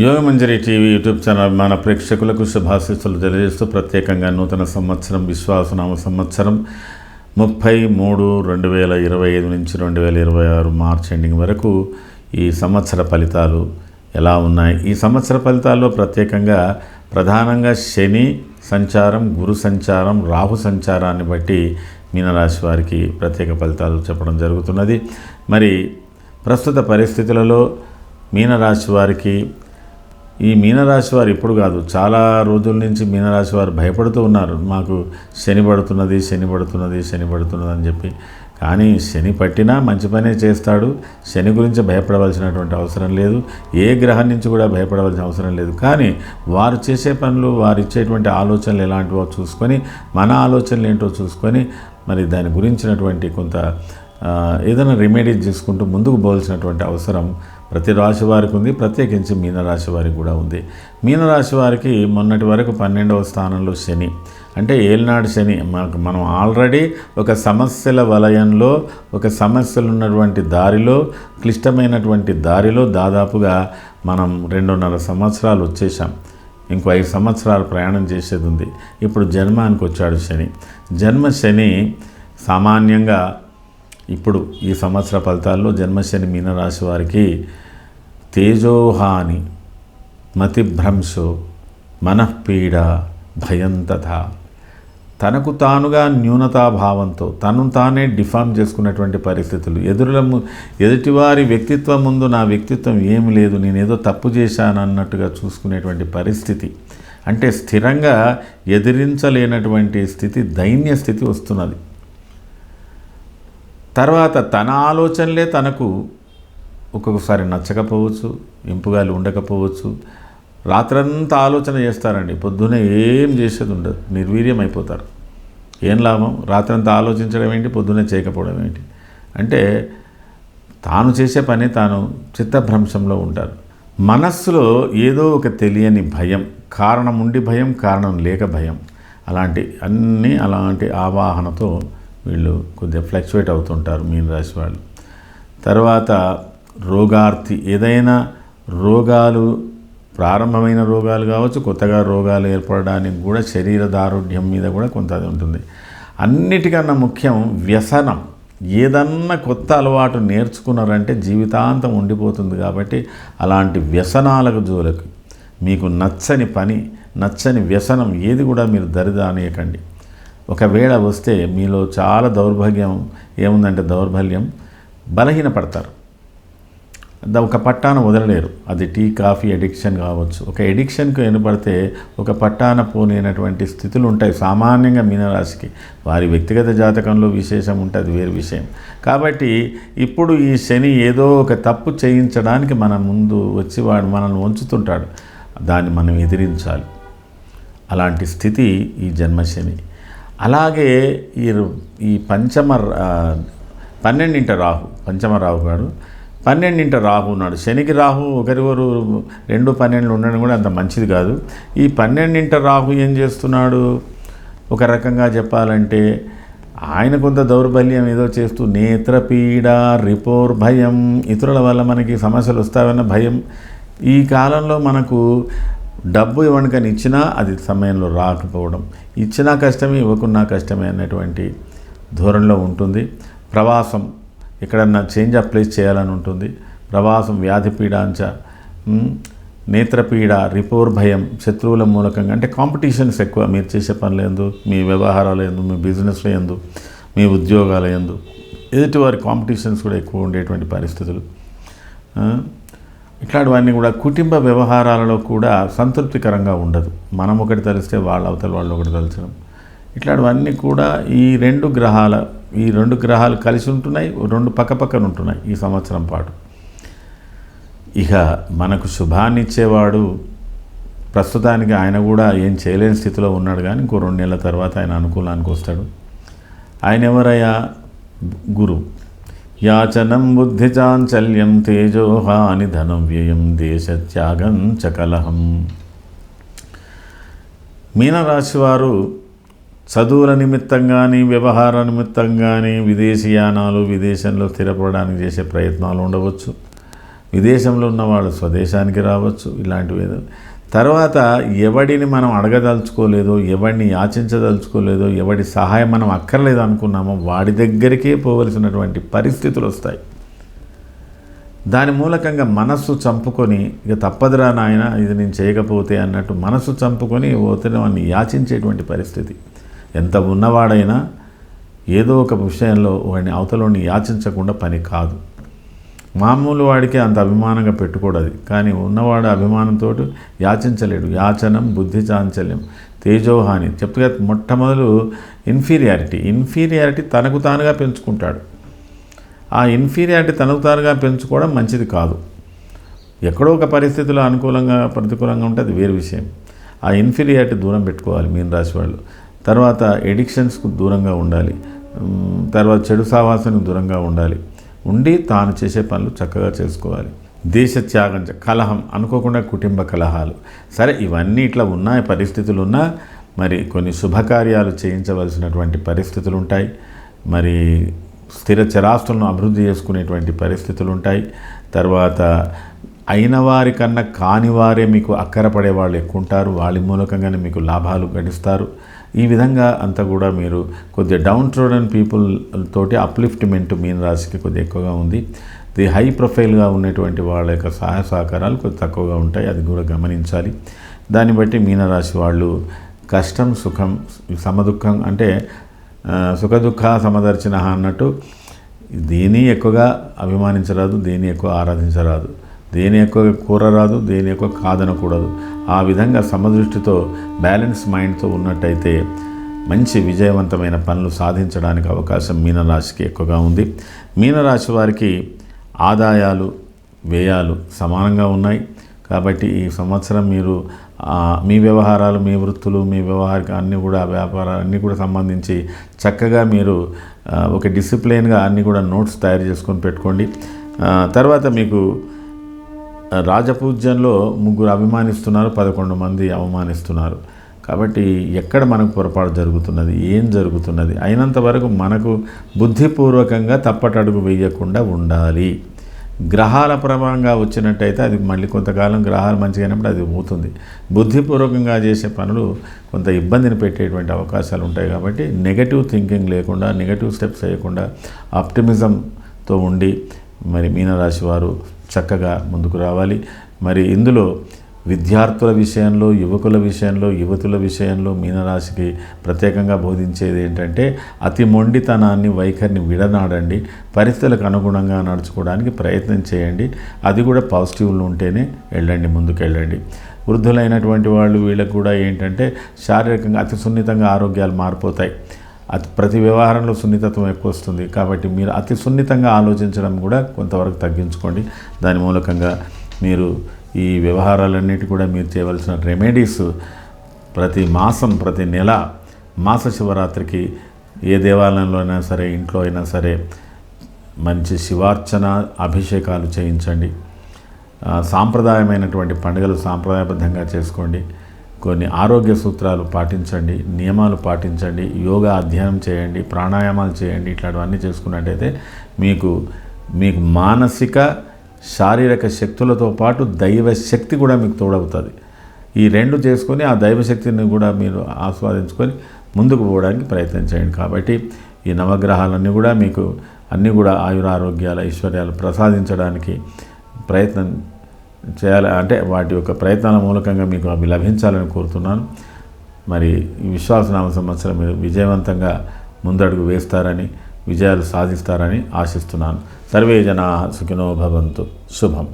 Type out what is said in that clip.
Yogamanjari TV YouTube channel మన ప్రేక్షకులకు శుభాశీస్సులు తెలియజేస్తూ ప్రత్యేకంగా నూతన సంవత్సరం విశ్వాసనామ సంవత్సరం ముప్పై మూడు రెండు వేల ఇరవై ఐదు నుంచి రెండు వేల ఇరవై ఆరు మార్చ్ ఎండింగ్ వరకు ఈ సంవత్సర ఫలితాలు ఎలా ఉన్నాయి? ఈ సంవత్సర ఫలితాల్లో ప్రత్యేకంగా ప్రధానంగా శని సంచారం గురు సంచారం రాహు సంచారాన్ని బట్టి మీనరాశి వారికి ప్రత్యేక ఫలితాలు చెప్పడం జరుగుతున్నది. మరి ప్రస్తుత పరిస్థితులలో మీనరాశి వారికి ఈ మీనరాశి వారు ఇప్పుడు కాదు చాలా రోజుల నుంచి మీనరాశి వారు భయపడుతూ ఉన్నారు. మాకు శని పడుతున్నది శని పడుతున్నది శని పడుతున్నది అని చెప్పి కానీ శని పట్టినా మంచి పనే చేస్తాడు. శని గురించి భయపడవలసినటువంటి అవసరం లేదు. ఏ గ్రహం నుంచి కూడా భయపడవలసిన అవసరం లేదు. కానీ వారు చేసే పనులు వారు ఇచ్చేటువంటి ఆలోచనలు ఎలాంటివో చూసుకొని మన ఆలోచనలు ఏంటో చూసుకొని మరి దాని గురించినటువంటి కొంత ఏదైనా రెమెడీ చేసుకుంటూ ముందుకు పోవాల్సినటువంటి అవసరం ప్రతి రాశి వారికి ఉంది. ప్రత్యేకించి మీనరాశి వారికి కూడా ఉంది. మీనరాశి వారికి మొన్నటి వరకు పన్నెండవ స్థానంలో శని. అంటే ఏలినాడు శని మనకు మనం ఆల్రెడీ ఒక సమస్యల వలయంలో ఒక సమస్యలు ఉన్నటువంటి దారిలో క్లిష్టమైనటువంటి దారిలో దాదాపుగా మనం రెండున్నర సంవత్సరాలు వచ్చేసాం ఇంకో ఐదు సంవత్సరాలు ప్రయాణం చేసేది ఉంది. ఇప్పుడు జన్మానికి వచ్చాడు శని. జన్మ శని సామాన్యంగా ఇప్పుడు ఈ సంవత్సర ఫలితాల్లో జన్మశని మీనరాశి వారికి తేజోహాని మతిభ్రంశో మనఃపీడ భయం తథా తనకు తానుగా న్యూనతాభావంతో తను తానే డిఫామ్ చేసుకున్నటువంటి పరిస్థితులు. ఎదురుల ము- ఎదుటివారి వ్యక్తిత్వం ముందు నా వ్యక్తిత్వం ఏమి లేదు నేను ఏదో తప్పు చేశాను అన్నట్టుగా చూసుకునేటువంటి పరిస్థితి. అంటే స్థిరంగా ఎదిరించలేనటువంటి స్థితి దైన్య స్థితి వస్తున్నది. తర్వాత తన ఆలోచనలే తనకు ఒక్కొక్కసారి నచ్చకపోవచ్చు ఇంపుగాలు ఉండకపోవచ్చు. రాత్రంతా ఆలోచన చేస్తారండి. పొద్దునే ఏం చేసేది ఉండదు. నిర్వీర్యం అయిపోతారు. ఏం లాభం? రాత్రంతా ఆలోచించడం ఏంటి? పొద్దునే చేయకపోవడం ఏంటి? అంటే తాను చేసే పని తాను చిత్తభ్రంశంలో ఉంటారు. మనస్సులో ఏదో ఒక తెలియని భయం కారణం ఉండి భయం కారణం లేక భయం. అలాంటి అన్నీ అలాంటి ఆవాహనతో వీళ్ళు కొద్దిగా ఫ్లక్చువేట్ అవుతుంటారు మీన రాశి వాళ్ళు. తర్వాత రోగార్తి ఏదైనా రోగాలు ప్రారంభమైన రోగాలు కావచ్చు కొత్తగా రోగాలు ఏర్పడడానికి కూడా శరీర దారుఢ్యం మీద కూడా కొంత అది ఉంటుంది. అన్నిటికన్నా ముఖ్యం వ్యసనం. ఏదన్నా కొత్త అలవాటు నేర్చుకున్నారంటే జీవితాంతం ఉండిపోతుంది కాబట్టి అలాంటి వ్యసనాలకు జోలకు. మీకు నచ్చని పని నచ్చని వ్యసనం ఏది కూడా మీరు దరిదానియకండి. ఒకవేళ వస్తే మీలో చాలా దౌర్భాగ్యం ఏముందంటే దౌర్బల్యం బలహీనపడతారు. ఒక పట్టాన వదలలేరు. అది టీ కాఫీ ఎడిక్షన్ కావచ్చు. ఒక ఎడిక్షన్కు ఎనపడితే ఒక పట్టాన పోలేనటువంటి స్థితులు ఉంటాయి సామాన్యంగా మీనరాశికి. వారి వ్యక్తిగత జాతకంలో విశేషం ఉంటే అది వేరు విషయం. కాబట్టి ఇప్పుడు ఈ శని ఏదో ఒక తప్పు చేయించడానికి మన ముందు వచ్చి వాడు మనల్ని ఉంచుతుంటాడు దాన్ని మనం ఎదిరించాలి. అలాంటి స్థితి ఈ జన్మశని. అలాగే ఈ ఈ పంచమ పన్నెండింట రాహు పంచమ రాహు గారు పన్నెండింట రాహు ఉన్నాడు. శనికి రాహు ఒకరివరు రెండు పన్నెండులు ఉండడం కూడా అంత మంచిది కాదు. ఈ పన్నెండింట రాహు ఏం చేస్తున్నాడు? ఒక రకంగా చెప్పాలంటే ఆయన కొంత దౌర్బల్యం ఏదో చేస్తూ నేత్రపీడ రిపోర్ భయం ఇతరుల వల్ల మనకి సమస్యలు వస్తాయన్న భయం. ఈ కాలంలో మనకు డబ్బు ఇవ్వడానికని ఇచ్చినా అది సమయంలో రాకపోవడం. ఇచ్చినా కష్టమే ఇవ్వకున్నా కష్టమే అన్నటువంటి ధోరణిలో ఉంటుంది. ప్రవాసం ఎక్కడన్నా చేంజ్ ఆఫ్ ప్లేస్ చేయాలని ఉంటుంది. ప్రవాసం వ్యాధి పీడాంచ నేత్రపీడ రిపోర్ భయం శత్రువుల మూలకంగా అంటే కాంపిటీషన్స్ ఎక్కువ. మీరు చేసే పనులు ఎందు మీ వ్యవహారాలు ఎందు మీ బిజినెస్లో ఎందు మీ ఉద్యోగాల ఎందు ఎదుటివారి కాంపిటీషన్స్ కూడా ఎక్కువ ఉండేటువంటి పరిస్థితులు. ఇట్లాంటివన్నీ కూడా కుటుంబ వ్యవహారాలలో కూడా సంతృప్తికరంగా ఉండదు. మనం ఒకటి తలిస్తే వాళ్ళ అవతల వాళ్ళు ఒకటి తలచడం. ఇట్లాంటివన్నీ కూడా ఈ రెండు గ్రహాల ఈ రెండు గ్రహాలు కలిసి ఉంటున్నాయి రెండు పక్కపక్కన ఉంటున్నాయి ఈ సంవత్సరం పాటు. ఇక మనకు శుభాన్ని ఇచ్చేవాడు ప్రస్తుతానికి ఆయన కూడా ఏం చేయలేని స్థితిలో ఉన్నాడు కానీ ఇంకో రెండు నెలల తర్వాత ఆయన అనుకూలానికి వస్తాడు. ఆయన ఎవరయ్యా? గురు. యాచనం బుద్ధి చాంచల్యం తేజోహాని ధనం వ్యయం దేశత్యాగం త్యాగం చకలహం మీనరాశి వారు చదువుల నిమిత్తం కానీ వ్యవహార నిమిత్తం కానీ విదేశీయానాలు విదేశంలో స్థిరపడడానికి చేసే ప్రయత్నాలు ఉండవచ్చు. విదేశంలో ఉన్నవాళ్ళు స్వదేశానికి రావచ్చు ఇలాంటివి ఏదో. తర్వాత ఎవడిని మనం అడగదలుచుకోలేదో ఎవడిని యాచించదలుచుకోలేదో ఎవడి సహాయం మనం అక్కర్లేదు అనుకున్నామో వాడి దగ్గరికే పోవలసినటువంటి పరిస్థితులు వస్తాయి. దాని మూలకంగా మనస్సు చంపుకొని ఇక తప్పదురా నాయన ఇది నేను చేయకపోతే అన్నట్టు మనస్సు చంపుకొని పోతే వాడిని యాచించేటువంటి పరిస్థితి. ఎంత ఉన్నవాడైనా ఏదో ఒక విషయంలో వాడిని అవతలని యాచించకుండా పని కాదు. మామూలు వాడికి అంత అభిమానంగా పెట్టుకూడదు. కానీ ఉన్నవాడు అభిమానంతో యాచించలేడు. యాచనం బుద్ధి చాంచల్యం తేజోహాని చెప్పుగా మొట్టమొదలు ఇన్ఫీరియారిటీ. ఇన్ఫీరియారిటీ తనకు తానుగా పెంచుకుంటాడు. ఆ ఇన్ఫీరియారిటీ తనకు తానుగా పెంచుకోవడం మంచిది కాదు. ఎక్కడో ఒక పరిస్థితిలో అనుకూలంగా ప్రతికూలంగా ఉంటే అది వేరు విషయం. ఆ ఇన్ఫీరియారిటీ దూరం పెట్టుకోవాలి మీన రాశి వాళ్ళు. తర్వాత ఎడిక్షన్స్కు దూరంగా ఉండాలి. తర్వాత చెడు సావాసానికి దూరంగా ఉండాలి. ఉండి తాను చేసే పనులు చక్కగా చేసుకోవాలి. దేశ త్యాగం కలహం అనుకోకుండా కుటుంబ కలహాలు. సరే ఇవన్నీ ఇట్లా ఉన్నాయి పరిస్థితులు ఉన్నా మరి కొన్ని శుభకార్యాలు చేయించవలసినటువంటి పరిస్థితులు ఉంటాయి మరి స్థిర చరాస్తులను అభివృద్ధి చేసుకునేటువంటి పరిస్థితులు ఉంటాయి తర్వాత అయిన వారి కన్నా కాని వారే మీకు అక్కరపడే వాళ్ళు ఎక్కువ ఉంటారు వాళ్ళ మూలకంగానే మీకు లాభాలు గడిస్తారు. ఈ విధంగా అంతా కూడా మీరు కొద్దిగా డౌన్ ట్రోడన్ పీపుల్ తోటి అప్లిఫ్ట్మెంట్ మీన రాశికి కొద్దిగా ఎక్కువగా ఉంది. ది హై ప్రొఫైల్గా ఉన్నటువంటి వాళ్ళ యొక్క సహాయ సహకారాలు కొద్ది తక్కువగా ఉంటాయి. అది కూడా గమనించాలి. దాన్ని బట్టి మీనరాశి వాళ్ళు కష్టం సుఖం సమదుఖం అంటే సుఖ దుఃఖ సమదర్శన అన్నట్టు దేని ఎక్కువగా అభిమానించరాదు దేని ఎక్కువ ఆరాధించరాదు. దేని యొక్క కూర రాదు దేని ఎక్కువ కాదనకూడదు. ఆ విధంగా సమదృష్టితో బ్యాలెన్స్ మైండ్తో ఉన్నట్టయితే మంచి విజయవంతమైన పనులు సాధించడానికి అవకాశం మీనరాశికి ఎక్కువగా ఉంది. మీనరాశి వారికి ఆదాయాలు వ్యయాలు సమానంగా ఉన్నాయి. కాబట్టి ఈ సంవత్సరం మీరు మీ వ్యవహారాలు మీ వృత్తులు మీ వ్యవహారిక అన్నీ కూడా వ్యాపారాలు అన్నీ కూడా సంబంధించి చక్కగా మీరు ఒక డిసిప్లిన్గా అన్నీ కూడా నోట్స్ తయారు చేసుకొని పెట్టుకోండి. తర్వాత మీకు రాజపూజ్యంలో ముగ్గురు అభిమానిస్తున్నారు పదకొండు మంది అవమానిస్తున్నారు. కాబట్టి ఎక్కడ మనకు పొరపాటు జరుగుతున్నది? ఏం జరుగుతున్నది? అయినంత వరకు మనకు బుద్ధిపూర్వకంగా తప్పటడుగు వేయకుండా ఉండాలి. గ్రహాల ప్రభావంగా వచ్చినట్టయితే అది మళ్ళీ కొంతకాలం గ్రహాలు మంచిగా అయినప్పుడు అది పోతుంది. బుద్ధిపూర్వకంగా చేసే పనులు కొంత ఇబ్బందిని పెట్టేటువంటి అవకాశాలు ఉంటాయి కాబట్టి నెగటివ్ థింకింగ్ లేకుండా నెగటివ్ స్టెప్స్ వేయకుండా ఆప్టిమిజంతో ఉండి మరి మీనరాశి వారు చక్కగా ముందుకు రావాలి. మరి ఇందులో విద్యార్థుల విషయంలో యువకుల విషయంలో యువతుల విషయంలో మీనరాశికి ప్రత్యేకంగా బోధించేది ఏంటంటే అతి మొండితనాన్ని వైఖరిని విడనాడండి. పరిస్థితులకు అనుగుణంగా నడుచుకోవడానికి ప్రయత్నం చేయండి. అది కూడా పాజిటివ్లు ఉంటేనే వెళ్ళండి ముందుకెళ్ళండి. వృద్ధులైనటువంటి వాళ్ళు వీళ్ళకి కూడా ఏంటంటే శారీరకంగా అతి సున్నితంగా ఆరోగ్యాలు మారిపోతాయి. అతి ప్రతి వ్యవహారంలో సున్నితత్వం ఎక్కువ వస్తుంది. కాబట్టి మీరు అతి సున్నితంగా ఆలోచించడం కూడా కొంతవరకు తగ్గించుకోండి. దాని మూలకంగా మీరు ఈ వ్యవహారాలన్నిటి కూడా మీరు చేయవలసిన రెమెడీస్ ప్రతి మాసం ప్రతి నెల మాస శివరాత్రికి ఏ దేవాలయంలో అయినా సరే ఇంట్లో అయినా సరే మంచి శివార్చన అభిషేకాలు చేయించండి. సాంప్రదాయమైనటువంటి పండుగలు సాంప్రదాయబద్ధంగా చేసుకోండి. కొన్ని ఆరోగ్య సూత్రాలు పాటించండి నియమాలు పాటించండి యోగా అధ్యయనం చేయండి ప్రాణాయామాలు చేయండి ఇట్లాంటివన్నీ చేసుకున్నట్టయితే మీకు మీకు మానసిక శారీరక శక్తులతో పాటు దైవ శక్తి కూడా మీకు తోడవుతుంది. ఈ రెండు చేసుకొని ఆ దైవశక్తిని కూడా మీరు ఆస్వాదించుకొని ముందుకు పోవడానికి ప్రయత్నం చేయండి. కాబట్టి ఈ నవగ్రహాలన్నీ కూడా మీకు అన్నీ కూడా ఆయురారోగ్యాల ఐశ్వర్యాలు ప్రసాదించడానికి ప్రయత్నం చేయాలి. అంటే వాటి యొక్క ప్రయత్నాల మూలకంగా మీకు అవి లభించాలని కోరుతున్నాను. మరి విశ్వాసనామ సంవత్సరం మీరు విజయవంతంగా ముందడుగు వేస్తారని విజయాలు సాధిస్తారని ఆశిస్తున్నాను. సర్వే జనా సుఖినో భవంతు. శుభం.